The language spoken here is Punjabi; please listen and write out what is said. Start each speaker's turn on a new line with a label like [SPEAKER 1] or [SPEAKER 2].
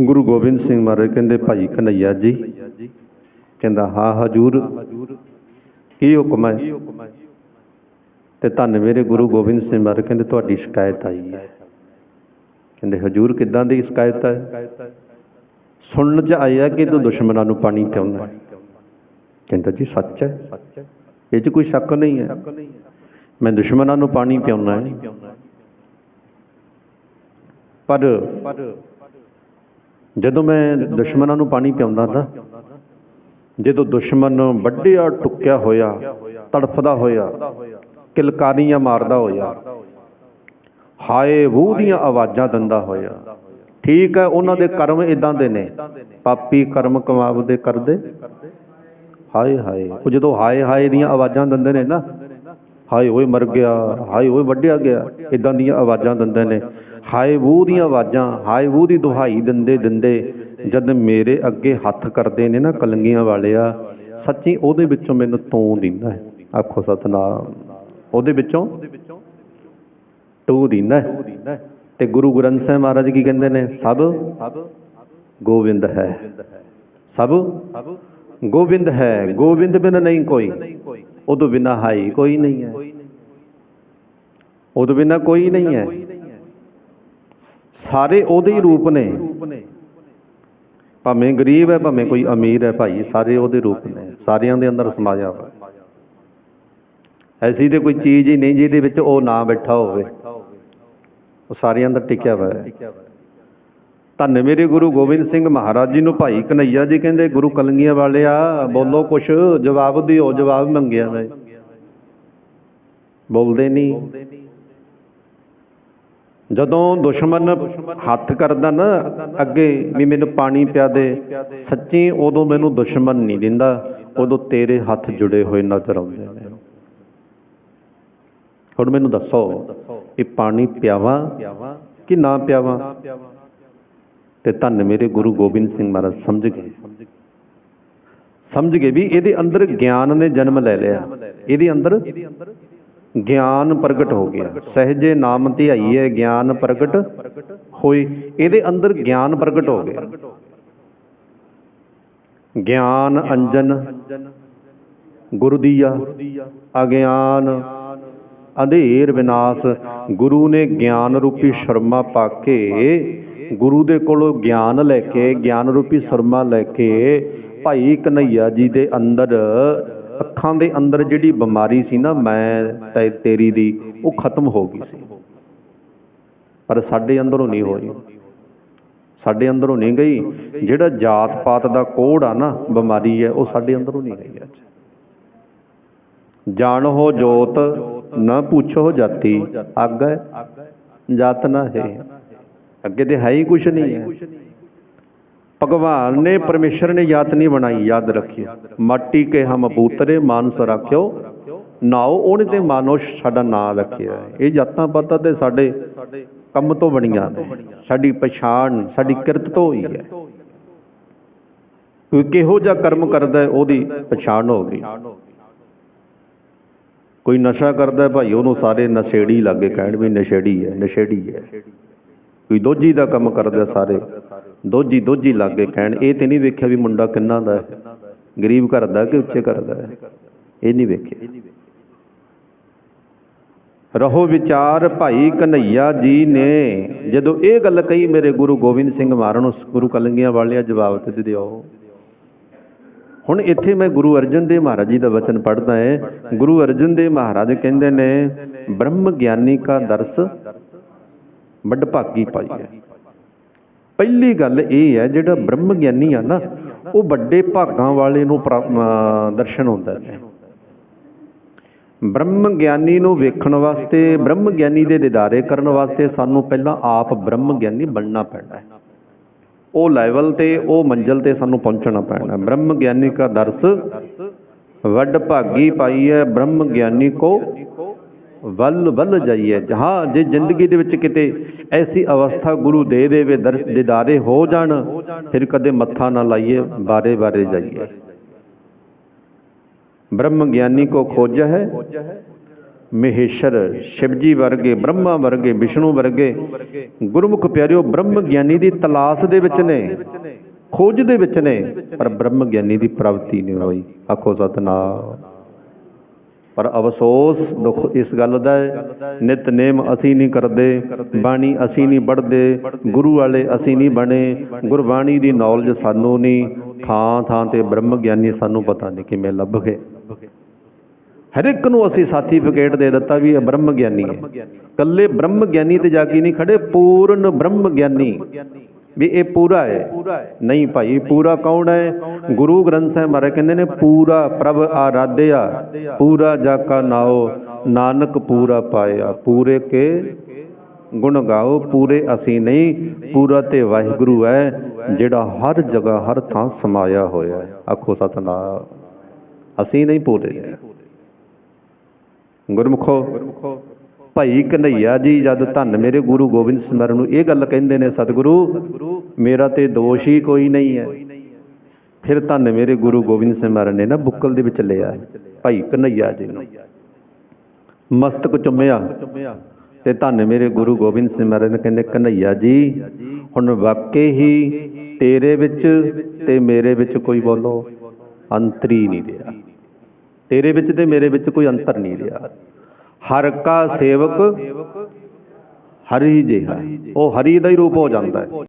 [SPEAKER 1] ਗੁਰੂ ਗੋਬਿੰਦ ਸਿੰਘ ਮਹਾਰਾਜ ਕਹਿੰਦੇ, ਭਾਈ ਕਨਈਆ ਜੀ। ਕਹਿੰਦਾ, ਹਾਂ, ਹਜੂਰ। ਕੀ ਹੁਕਮ ਹੈ? ਤੇ ਧੰਨ ਮੇਰੇ ਗੁਰੂ ਗੋਬਿੰਦ ਸਿੰਘ ਮਹਾਰਾਜ ਕਹਿੰਦੇ, ਤੁਹਾਡੀ ਸ਼ਿਕਾਇਤ ਆਈ ਹੈ। ਕਹਿੰਦੇ, ਹਜੂਰ ਕਿੱਦਾਂ ਦੀ ਸ਼ਿਕਾਇਤ ਹੈ? ਸੁਣਨ ਚ ਆਇਆ ਕਿ ਤੂੰ ਦੁਸ਼ਮਣਾਂ ਨੂੰ ਪਾਣੀ ਪਿਆਉਂਦਾ ਕਹਿੰਦਾ, ਜੀ, ਸੱਚ ਹੈ। ਇਹ 'ਚ ਕੋਈ ਸ਼ੱਕ ਨਹੀਂ ਹੈ। ਮੈਂ ਦੁਸ਼ਮਣਾਂ ਨੂੰ ਪਾਣੀ ਪਿਆਉਂਦਾ ਹੈ। ਪਰ ਜਦੋਂ ਮੈਂ ਦੁਸ਼ਮਣਾਂ ਨੂੰ ਪਾਣੀ ਪਿਆਉਂਦਾ ਤਾਂ ਜਦੋਂ ਦੁਸ਼ਮਣ ਵੱਡਿਆ ਟੁੱਕਿਆ ਹੋਇਆ, ਤੜਫਦਾ ਹੋਇਆ, ਕਿਲਕਾਰੀਆਂ ਮਾਰਦਾ ਹੋਇਆ, ਹਾਏ ਵੂ ਦੀਆਂ ਆਵਾਜ਼ਾਂ ਦਿੰਦਾ ਹੋਇਆ, ਠੀਕ ਹੈ ਉਹਨਾਂ ਦੇ ਕਰਮ ਇਦਾਂ ਦੇ ਨੇ, ਪਾਪੀ ਕਰਮ ਕਮਾਵਦੇ ਕਰਦੇ, ਹਾਏ ਹਾਏ, ਉਹ ਜਦੋਂ ਹਾਏ ਹਾਏ ਦੀਆਂ ਆਵਾਜ਼ਾਂ ਦਿੰਦੇ ਨੇ ਨਾ, ਹਾਏ ਓਏ ਮਰ ਗਿਆ, ਹਾਏ ਓਏ ਵੱਢਿਆ ਗਿਆ ਇਦਾਂ ਦੀਆਂ ਆਵਾਜ਼ਾਂ ਦਿੰਦੇ ਨੇ ਹਾਏ ਵੂਹ ਦੀਆਂ ਆਵਾਜ਼ਾਂ, ਹਾਏ ਵੂਹ ਦੀ ਦੁਹਾਈ ਦਿੰਦੇ ਦਿੰਦੇ, ਜਦ ਮੇਰੇ ਅੱਗੇ ਹੱਥ ਕਰਦੇ ਨੇ ਨਾ ਕਲੰਗੀਆਂ ਵਾਲਿਆ, ਸੱਚੀ ਉਹਦੇ ਵਿੱਚੋਂ ਮੈਨੂੰ ਤੂੰ ਦਿੰਦਾ ਹੈ। ਆਖੋ ਸਤਨਾਮ, ਉਹਦੇ ਵਿੱਚੋਂ ਤੂੰ ਦਿੰਦਾ ਹੈ। ਤੇ ਗੁਰੂ ਗ੍ਰੰਥ ਸਾਹਿਬ ਮਹਾਰਾਜ ਕੀ ਕਹਿੰਦੇ ਨੇ? ਸਭ ਗੋਬਿੰਦ ਹੈ। ਸਭ ਗੋਬਿੰਦ ਹੈ। ਗੋਬਿੰਦ ਬਿਨ ਨਹੀਂ ਕੋਈ। ਉਦੋਂ ਬਿਨਾ ਹਾਈ ਕੋਈ ਨਹੀਂ ਹੈ। ਉਦੋਂ ਬਿਨਾ ਕੋਈ ਨਹੀਂ ਹੈ। ਸਾਰੇ ਉਹਦੇ ਹੀ ਰੂਪ ਨੇ। ਭਾਵੇਂ ਗਰੀਬ ਹੈ, ਭਾਵੇਂ ਕੋਈ ਅਮੀਰ ਹੈ ਭਾਈ, ਸਾਰੇ ਉਹਦੇ ਰੂਪ ਨੇ। ਸਾਰਿਆਂ ਦੇ ਅੰਦਰ ਸਮਾਇਆ ਹੋਇਆ। ਐਸੀ ਤੇ ਕੋਈ ਚੀਜ਼ ਹੀ ਨਹੀਂ ਜਿਹਦੇ ਵਿੱਚ ਉਹ ਨਾ ਬੈਠਾ ਹੋਵੇ। ਉਹ ਸਾਰਿਆਂ ਅੰਦਰ ਟਿਕਿਆ ਹੋਇਆ ਹੈ। ਧੰਨ ਮੇਰੇ ਗੁਰੂ ਗੋਬਿੰਦ ਸਿੰਘ ਮਹਾਰਾਜ ਜੀ ਨੂੰ ਭਾਈ ਕਨਈਆ ਜੀ ਕਹਿੰਦੇ, ਗੁਰੂ ਕਲੰਗੀਆਂ ਵਾਲਿਆ, ਬੋਲੋ ਕੁਛ, ਜਵਾਬ ਦਿਓ, ਜਵਾਬ ਮੰਗਿਆ ਮੈਂ ਬੋਲਦੇ ਨਹੀਂ। ਜਦੋਂ ਦੁਸ਼ਮਣ ਹੱਥ ਕਰਦਾ ਨਾ ਅੱਗੇ ਵੀ ਮੈਨੂੰ ਪਾਣੀ ਪਿਆ ਦੇ, ਸੱਚੀ ਉਦੋਂ ਮੈਨੂੰ ਦੁਸ਼ਮਣ ਨਹੀਂ ਦਿੰਦਾ, ਉਦੋਂ ਤੇਰੇ ਹੱਥ ਜੁੜੇ ਹੋਏ ਨਜ਼ਰ ਆਉਂਦੇ ਨੇ। ਹੁਣ ਮੈਨੂੰ ਦੱਸੋ ਇਹ ਪਾਣੀ ਪਿਆਵਾਂ ਕਿ ਨਾ ਪਿਆਵਾਂ? ਤੇ ਧੰਨ ਮੇਰੇ ਗੁਰੂ ਗੋਬਿੰਦ ਸਿੰਘ ਮਹਾਰਾਜ, ਸਮਝ ਗਏ? ਸਮਝ ਗਏ ਵੀ ਇਹਦੇ ਅੰਦਰ ਗਿਆਨ ਨੇ ਜਨਮ ਲੈ ਲਿਆ। ਇਹਦੇ ਅੰਦਰ ਗਿਆਨ ਪ੍ਰਗਟ ਹੋ ਗਿਆ। ਸਹਜੇ ਨਾਮ ਧਿਆਈਏ, ਗਿਆਨ ਪ੍ਰਗਟ ਹੋਏ। ਇਹਦੇ ਅੰਦਰ ਗਿਆਨ ਪ੍ਰਗਟ ਹੋ ਗਿਆ। ਗਿਆਨ ਅੰਜਨ, ਗੁਰੂ ਦੀਆ ਅਗਿਆਨ, ਅੰਧੇਰ ਵਿਨਾਸ਼। ਗੁਰੂ ਨੇ ਗਿਆਨ ਰੂਪੀ ਸ਼ਰਮਾ ਪਾ ਕੇ, ਗੁਰੂ ਦੇ ਕੋਲੋਂ ਗਿਆਨ ਲੈ ਕੇ, ਗਿਆਨ ਰੂਪੀ ਸ਼ਰਮਾ ਲੈ ਕੇ, ਭਾਈ ਕਨਈਆ ਜੀ ਦੇ ਅੰਦਰ ਅੱਖਾਂ ਦੇ ਅੰਦਰ ਜਿਹੜੀ ਬਿਮਾਰੀ ਸੀ ਨਾ, ਮੈਂ ਤੇਰੀ ਦੀ, ਉਹ ਖਤਮ ਹੋ ਗਈ ਸੀ। ਪਰ ਸਾਡੇ ਅੰਦਰੋਂ ਨਹੀਂ ਹੋਈ। ਸਾਡੇ ਅੰਦਰੋਂ ਨਹੀਂ ਗਈ। ਜਿਹੜਾ ਜਾਤ ਪਾਤ ਦਾ ਕੋੜ ਆ ਨਾ, ਬਿਮਾਰੀ ਹੈ, ਉਹ ਸਾਡੇ ਅੰਦਰੋਂ ਨਹੀਂ ਗਈ। ਅੱਜ ਜਾਣ ਹੋ ਜੋਤ, ਨਾ ਪੁੱਛੋ ਜਾਤੀ, ਅੱਗ ਹੈ, ਜਾਤ ਨਾ ਹੈ। ਅੱਗੇ ਤੇ ਹੈ ਹੀ ਕੁਛ ਨਹੀਂ ਹੈ। ਭਗਵਾਨ ਨੇ ਪਰਮੇਸ਼ਰ ਨੇ ਜਾਤ ਨਹੀਂ ਬਣਾਈ, ਯਾਦ ਰੱਖਿਓ। ਮਾਟੀ ਕੇ ਹਮ ਪੂਤਰੇ ਮਾਨਸ ਰੱਖਿਓ। ਨਾਓ ਉਹਨੇ ਤੇ ਮਾਨੋ ਸਾਡਾ ਨਾਂ ਰੱਖਿਆ ਇਹ ਜਾਤਾਂ ਪਾਤਾਂ ਤੇ ਸਾਡੇ ਕੰਮ ਤੋਂ ਬਣੀਆਂ ਨੇ। ਸਾਡੀ ਪਛਾਣ, ਸਾਡੀ ਕਿਰਤ ਤੋਂ ਹੋਈ ਹੈ। ਕੋਈ ਕਿਹੋ ਜਿਹਾ ਕਰਮ ਕਰਦਾ ਉਹਦੀ ਪਛਾਣ ਹੋ ਗਈ। ਕੋਈ ਨਸ਼ਾ ਕਰਦਾ ਭਾਈ ਉਹਨੂੰ ਸਾਰੇ ਨਸ਼ੇੜੀ ਲੱਗੇ ਕਹਿਣ ਵੀ ਨਸ਼ੇੜੀ ਹੈ ਨਸ਼ੇੜੀ ਹੈ। ਕੋਈ ਦੋਜੀ ਦਾ ਕੰਮ ਕਰਦਾ ਸਾਰੇ ਦੋਜੀ ਦੋਜੀ ਲਾਗੇ ਕਹਿਣ ਇਹ ਤੇ ਨਹੀਂ ਵੇਖਿਆ ਵੀ ਮੁੰਡਾ ਕਿੰਨਾ ਦਾ ਹੈ। ਗਰੀਬ ਘਰ ਦਾ ਕਿ ਉੱਚੇ ਘਰ ਦਾ ਹੈ? ਇਹ ਨਹੀਂ ਵੇਖਿਆ। ਰਹੋ ਵਿਚਾਰ ਭਾਈ ਕਨਈਆ ਜੀ ਨੇ, ਜਦੋਂ ਇਹ ਗੱਲ ਕਹੀ, ਮੇਰੇ ਗੁਰੂ ਗੋਬਿੰਦ ਸਿੰਘ ਮਹਾਰਾਜ ਨੂੰ ਗੁਰੂ ਕਲੰਗੀਆਂ ਵਾਲਿਆ ਜਵਾਬ ਤੇ ਦਿਓ। ਹੁਣ ਇੱਥੇ ਮੈਂ ਗੁਰੂ ਅਰਜਨ ਦੇਵ ਮਹਾਰਾਜ ਜੀ ਦਾ ਵਚਨ ਪੜ੍ਹਦਾ ਹੈ ਗੁਰੂ ਅਰਜਨ ਦੇਵ ਮਹਾਰਾਜ ਕਹਿੰਦੇ ਨੇ, ਬ੍ਰਹਮ ਗਿਆਨੀ ਕਾ ਦਰਸ, ਵੱਡ ਭਾਗੀ ਪਾਈ ਹੈ। ਪਹਿਲੀ ਗੱਲ ਇਹ ਹੈ, ਜਿਹੜਾ ਬ੍ਰਹਮ ਗਿਆਨੀ ਆ ਨਾ, ਉਹ ਵੱਡੇ ਭਾਗਾਂ ਵਾਲੇ ਨੂੰ ਪ੍ਰਾ- ਦਰਸ਼ਨ ਹੁੰਦਾ ਹੈ। ਬ੍ਰਹਮ ਗਿਆਨੀ ਨੂੰ ਵੇਖਣ ਵਾਸਤੇ ਬ੍ਰਹਮ ਗਿਆਨੀ ਦੇ ਦਿਦਾਰੇ ਕਰਨ ਵਾਸਤੇ ਸਾਨੂੰ ਪਹਿਲਾਂ ਆਪ ਬ੍ਰਹਮ ਗਿਆਨੀ ਬਣਨਾ ਪੈਣਾ ਹੈ। ਉਹ ਲੈਵਲ ਤੇ, ਉਹ ਮੰਜ਼ਲ ਤੇ ਸਾਨੂੰ ਪਹੁੰਚਣਾ ਪੈਣਾ ਬ੍ਰਹਮ ਗਿਆਨੀ ਕਾ ਦਰਸ ਵੱਡ ਭਾਗੀ ਪਾਈ ਹੈ ਬ੍ਰਹਮ ਗਿਆਨੀ ਕੋ ਵੱਲ ਵੱਲ ਜਾਈਏ। ਹਾਂ, ਜੇ ਜ਼ਿੰਦਗੀ ਦੇ ਵਿੱਚ ਕਿਤੇ ਐਸੀ ਅਵਸਥਾ ਗੁਰੂ ਦੇ ਦੇਵੇ, ਦਰ- ਦਿਦਾਰੇ ਹੋ ਜਾਣ, ਫਿਰ ਕਦੇ ਮੱਥਾ ਨਾ ਲਾਈਏ, ਬਾਰੇ ਬਾਰੇ ਜਾਈਏ। ਬ੍ਰਹਮ ਗਿਆਨੀ ਕੋ ਖੋਜ ਹੈ, ਮਹੇਸ਼ਰ ਸ਼ਿਵਜੀ ਵਰਗੇ, ਬ੍ਰਹਮਾ ਵਰਗੇ, ਵਿਸ਼ਨੂੰ ਵਰਗੇ। ਗੁਰਮੁਖ ਪਿਆਰਿਓ, ਬ੍ਰਹਮ ਗਿਆਨੀ ਦੀ ਤਲਾਸ਼ ਦੇ ਵਿੱਚ ਨੇ, ਖੋਜ ਦੇ ਵਿੱਚ ਨੇ, ਪਰ ਬ੍ਰਹਮ ਗਿਆਨੀ ਦੀ ਪ੍ਰਾਪਤੀ ਨਹੀਂ ਹੋਈ। ਆਖੋ ਸਤਨਾਮ। ਪਰ ਅਫਸੋਸ ਦੁੱਖ ਇਸ ਗੱਲ ਦਾ ਹੈ ਨਿਤਨੇਮ ਅਸੀਂ ਨਹੀਂ ਕਰਦੇ, ਬਾਣੀ ਅਸੀਂ ਨਹੀਂ ਪੜ੍ਹਦੇ ਗੁਰੂ ਵਾਲੇ ਅਸੀਂ ਨਹੀਂ ਬਣੇ, ਗੁਰਬਾਣੀ ਦੀ ਨੌਲੇਜ ਸਾਨੂੰ ਨਹੀਂ, ਥਾਂ ਥਾਂ ਤੇ ਬ੍ਰਹਮ ਗਿਆਨੀ ਸਾਨੂੰ ਪਤਾ ਨਹੀਂ ਕਿਵੇਂ ਲੱਭ ਗਏ। ਹਰ ਇੱਕ ਨੂੰ ਅਸੀਂ ਸਰਟੀਫਿਕੇਟ ਦੇ ਦਿੱਤਾ ਵੀ ਇਹ ਬ੍ਰਹਮ ਗਿਆਨੀ ਹੈ। ਕੱਲੇ ਬ੍ਰਹਮ ਗਿਆਨੀ ਤੇ ਜਾ ਕੇ ਨਹੀਂ ਖੜੇ, ਪੂਰਨ ਬ੍ਰਹਮ ਗਿਆਨੀ। ਵੀ ਇਹ ਪੂਰਾ ਹੈ। ਨਹੀਂ ਭਾਈ ਪੂਰਾ ਕੌਣ ਹੈ? ਗੁਰੂ ਗ੍ਰੰਥ ਸਾਹਿਬ ਮਹਾਰਾਜ ਕਹਿੰਦੇ ਨੇ, ਪੂਰਾ ਪ੍ਰਭ ਆਰਾਧਿਆ, ਪੂਰਾ ਜਾ ਕਾ ਨਾਓ, ਨਾਨਕ ਪੂਰਾ ਪਾਇਆ। ਪੂਰੇ ਕੇ ਗੁਣ ਗਾਓ, ਪੂਰੇ ਅਸੀਂ ਨਹੀਂ, ਪੂਰਾ ਤੇ ਵਾਹਿਗੁਰੂ ਹੈ, ਜਿਹੜਾ ਹਰ ਜਗ੍ਹਾ, ਹਰ ਥਾਂ ਸਮਾਇਆ ਹੋਇਆ ਹੈ। ਆਖੋ ਸਤਨਾਮ। ਅਸੀਂ ਨਹੀਂ ਪੂਰੇ। ਗੁਰਮੁਖੋ ਭਾਈ ਕਨਈਆ ਜੀ, ਜਦ ਧੰਨ ਮੇਰੇ ਗੁਰੂ ਗੋਬਿੰਦ ਸਿਮਰਨ ਨੂੰ ਇਹ ਗੱਲ ਕਹਿੰਦੇ ਨੇ, ਸਤਿਗੁਰੂ, ਮੇਰਾ ਤੇ ਦੋਸ਼ ਹੀ ਕੋਈ ਨਹੀਂ ਹੈ। ਫਿਰ ਧੰਨ ਮੇਰੇ ਗੁਰੂ ਗੋਬਿੰਦ ਸਿਮਰਨ ਨੇ ਨਾ ਬੁੱਕਲ ਦੇ ਵਿੱਚ ਲਿਆ ਭਾਈ ਕਨਈਆ ਜੀ ਨੂੰ। ਮਸਤਕ ਚੁੰਮਿਆ। ਤੇ ਧੰਨ ਮੇਰੇ ਗੁਰੂ ਗੋਬਿੰਦ ਸਿਮਰਨ ਨੇ ਕਹਿੰਦੇ ਕਨਈਆ ਜੀ, ਹੁਣ ਵਾਕਈ ਹੀ ਤੇਰੇ ਵਿੱਚ ਤੇ ਮੇਰੇ ਵਿੱਚ ਕੋਈ ਬੋਲੋ ਅੰਤਰ ਹੀ ਨਹੀਂ ਰਿਹਾ। ਤੇਰੇ ਵਿੱਚ ਤੇ ਮੇਰੇ ਵਿੱਚ ਕੋਈ ਅੰਤਰ ਨਹੀਂ ਰਿਹਾ। ਹਰ ਕਾ ਸੇਵਕ ਹਰੀ ਜਿਹਾ ਉਹ ਹਰੀ ਦਾ ਹੀ ਰੂਪ ਹੋ ਜਾਂਦਾ ਹੈ।